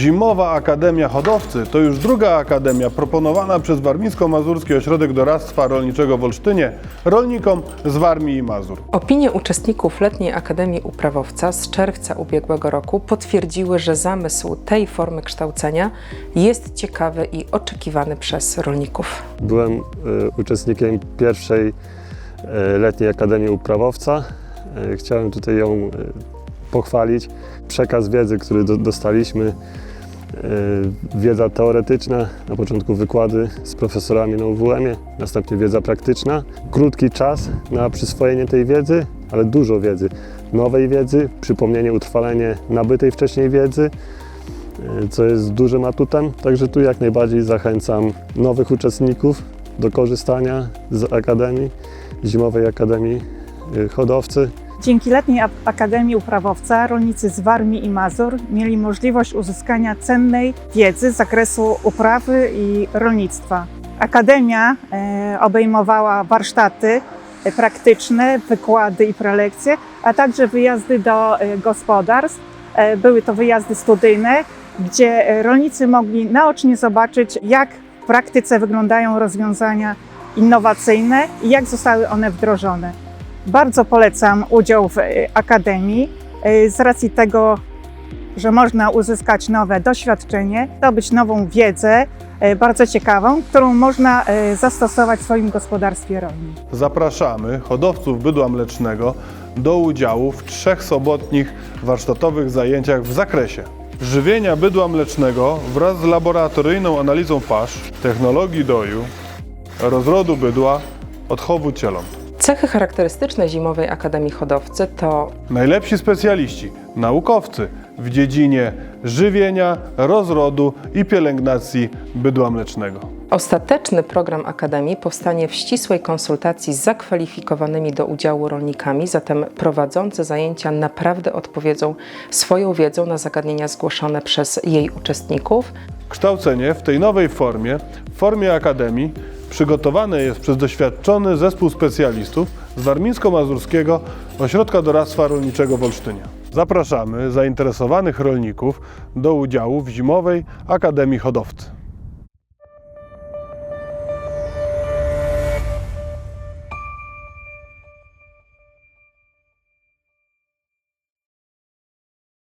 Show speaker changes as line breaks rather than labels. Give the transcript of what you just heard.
Zimowa Akademia Hodowcy to już druga akademia proponowana przez Warmińsko-Mazurski Ośrodek Doradztwa Rolniczego w Olsztynie rolnikom z Warmii i Mazur.
Opinie uczestników Letniej Akademii Uprawowca z czerwca ubiegłego roku potwierdziły, że zamysł tej formy kształcenia jest ciekawy i oczekiwany przez rolników.
Byłem y, uczestnikiem pierwszej y, letniej Akademii Uprawowca. Y, Chciałem tutaj ją y, pochwalić. Przekaz wiedzy, który do, dostaliśmy, wiedza teoretyczna, na początku wykłady z profesorami na UWM-ie, następnie wiedza praktyczna. Krótki czas na przyswojenie tej wiedzy, ale dużo wiedzy. Nowej wiedzy, przypomnienie, utrwalenie nabytej wcześniej wiedzy, y, co jest dużym atutem. Także tu jak najbardziej zachęcam nowych uczestników do korzystania z Akademii, Zimowej Akademii y, Hodowcy.
Dzięki Letniej Ak- Akademii Uprawowca rolnicy z Warmii i Mazur mieli możliwość uzyskania cennej wiedzy z zakresu uprawy i rolnictwa. Akademia e, obejmowała warsztaty e, praktyczne, wykłady i prelekcje, a także wyjazdy do e, gospodarstw. Były to wyjazdy studyjne, gdzie rolnicy mogli naocznie zobaczyć, jak w praktyce wyglądają rozwiązania innowacyjne i jak zostały one wdrożone. Bardzo polecam udział w e, Akademii e, z racji tego, że można uzyskać nowe doświadczenie, zdobyć nową wiedzę, e, bardzo ciekawą, którą można zastosować w swoim gospodarstwie rolnym.
Zapraszamy hodowców bydła mlecznego do udziału w trzech sobotnich warsztatowych zajęciach w zakresie żywienia bydła mlecznego wraz z laboratoryjną analizą pasz, technologii doju, rozrodu bydła, odchowu cieląt.
Cechy charakterystyczne Zimowej Akademii Hodowcy to
Najlepsi specjaliści, naukowcy w dziedzinie żywienia, rozrodu i pielęgnacji bydła mlecznego.
Ostateczny program Akademii powstanie w ścisłej konsultacji z zakwalifikowanymi do udziału rolnikami, zatem prowadzący zajęcia naprawdę odpowiedzą swoją wiedzą na zagadnienia zgłoszone przez jej uczestników.
Kształcenie w tej nowej formie, w formie akademii, przygotowane jest przez doświadczony zespół specjalistów z Warmińsko-Mazurskiego Ośrodka Doradztwa Rolniczego w Olsztynie. Zapraszamy zainteresowanych rolników do udziału w Zimowej Akademii Hodowcy.